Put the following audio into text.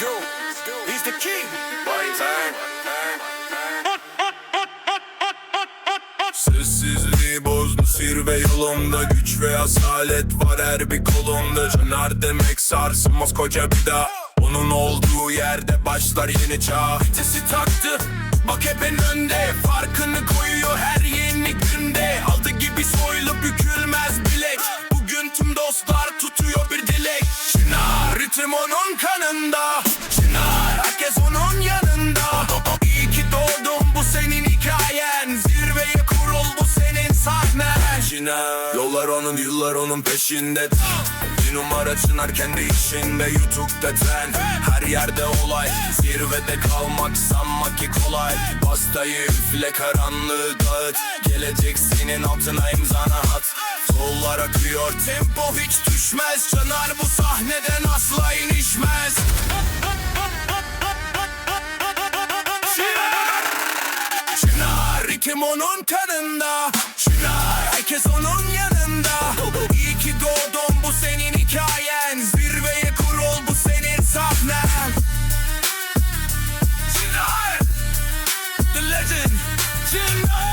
He's the. Sessizliği bozdu zirve yolunda. Güç ve asalet var her bir kolunda. Caner demek sarsılmaz koca bir dağ. Onun olduğu yerde başlar yeni çağ. Vitesi taktı bak hep en önde onun kanında Çınar herkes onun yanında. İyi ki doğdun bu senin hikayen. Zirveye kurul bu senin sahnen. Çınar Yollar onun yıllar onun peşinde. Bir numara Çınar kendi işinde. YouTube'da trend. Her yerde olay. Zirvede kalmak sanmak ki kolay. Pastayı üfle karanlığı dağıt. Gelecek senin altına imzana at. Sollar akıyor tempo hiç düşmez. Canar bu sahneden Milletim onun kanında Çınar herkes onun yanında. İyi ki doğdun bu senin hikayen. Zirveye kurul bu senin sahnen. Çınar The legend. Çınar